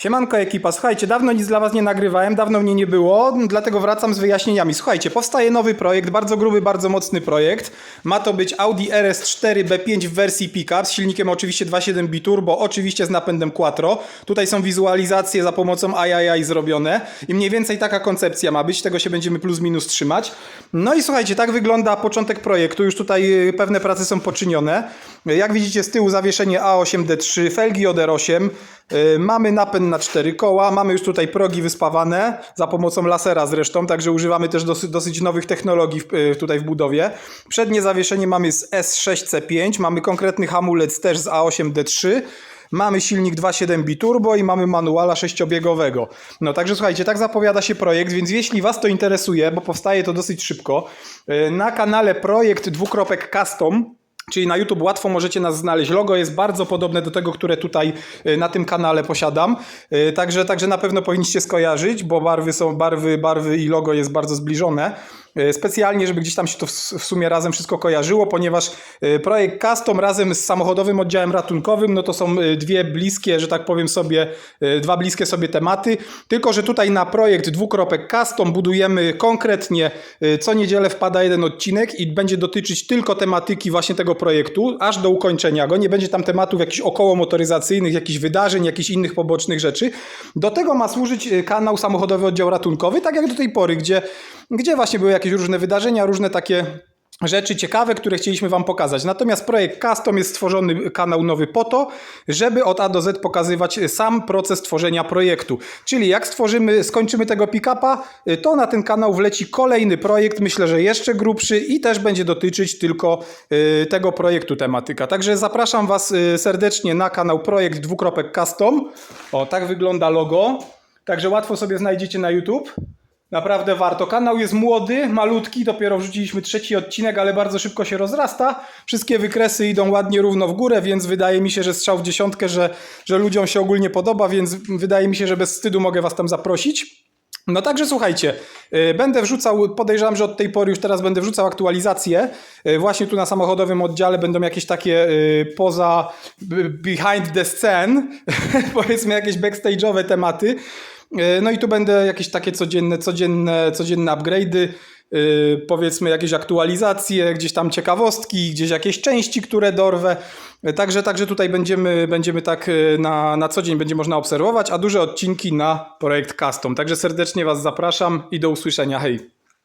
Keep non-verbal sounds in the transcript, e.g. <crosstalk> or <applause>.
Siemanko ekipa, słuchajcie, dawno nic dla was nie nagrywałem, dawno mnie nie było, dlatego wracam z wyjaśnieniami. Słuchajcie, powstaje nowy projekt, bardzo gruby, bardzo mocny projekt. Ma to być Audi RS4 B5 w wersji pickup z silnikiem oczywiście 2.7 biturbo, oczywiście z napędem Quattro. Tutaj są wizualizacje za pomocą AI zrobione i mniej więcej taka koncepcja ma być, tego się będziemy plus minus trzymać. No i słuchajcie, tak wygląda początek projektu, już tutaj y, pewne prace są poczynione. Jak widzicie z tyłu zawieszenie A8D3, felgi od R8, y, mamy napęd na cztery koła, mamy już tutaj progi wyspawane za pomocą lasera zresztą, także używamy też dosyć, dosyć nowych technologii w, y, tutaj w budowie. Przednie zawieszenie mamy z S6C5, mamy konkretny hamulec też z A8D3. Mamy silnik 2.7 biturbo i mamy manuala sześciobiegowego. No także słuchajcie, tak zapowiada się projekt, więc jeśli Was to interesuje, bo powstaje to dosyć szybko, y, na kanale projekt dwukropek custom Czyli na YouTube łatwo możecie nas znaleźć. Logo jest bardzo podobne do tego, które tutaj y, na tym kanale posiadam. Y, Także, także na pewno powinniście skojarzyć, bo barwy są barwy, barwy i logo jest bardzo zbliżone. Y, Specjalnie, żeby gdzieś tam się to w sumie razem wszystko kojarzyło, ponieważ y, projekt Custom razem z samochodowym oddziałem ratunkowym, no to są y, dwie bliskie, że tak powiem sobie, dwa bliskie sobie tematy. Tylko, że tutaj na projekt dwukropek Custom budujemy konkretnie co niedzielę wpada jeden odcinek i będzie dotyczyć tylko tematyki właśnie tego projektu, aż do ukończenia go. Nie będzie tam tematów jakichś około motoryzacyjnych, jakichś wydarzeń, jakichś innych pobocznych rzeczy. Do tego ma służyć kanał samochodowy oddział ratunkowy, tak jak do tej pory, gdzie, gdzie właśnie były jakieś różne wydarzenia, różne takie rzeczy ciekawe, które chcieliśmy Wam pokazać. Natomiast projekt Custom jest stworzony kanał nowy po to, żeby od A do Z pokazywać sam proces tworzenia projektu. Czyli jak stworzymy, skończymy tego pick-upa, to na ten kanał wleci kolejny projekt, myślę, że jeszcze grubszy i też będzie dotyczyć tylko y, tego projektu tematyka. Także zapraszam Was y, serdecznie na kanał projekt dwukropek custom. O, tak wygląda logo. Także łatwo sobie znajdziecie na YouTube. Naprawdę warto. Kanał jest młody, malutki, dopiero wrzuciliśmy trzeci odcinek, ale bardzo szybko się rozrasta. Wszystkie wykresy idą ładnie równo w górę, więc wydaje mi się, że strzał w dziesiątkę, że, że ludziom się ogólnie podoba, więc wydaje mi się, że bez wstydu mogę Was tam zaprosić. No także słuchajcie, y, będę wrzucał, podejrzewam, że od tej pory już teraz będę wrzucał aktualizacje. Y, Właśnie tu na samochodowym oddziale będą jakieś takie y, poza, behind the scene, <laughs> powiedzmy jakieś backstage'owe tematy. Y, No i tu będę jakieś takie codzienne, codzienne, codzienne upgrade'y, y, powiedzmy jakieś aktualizacje, gdzieś tam ciekawostki, gdzieś jakieś części, które dorwę. Y, Także, także tutaj będziemy, będziemy tak na, na co dzień będzie można obserwować, a duże odcinki na projekt custom. Także serdecznie Was zapraszam i do usłyszenia. Hej!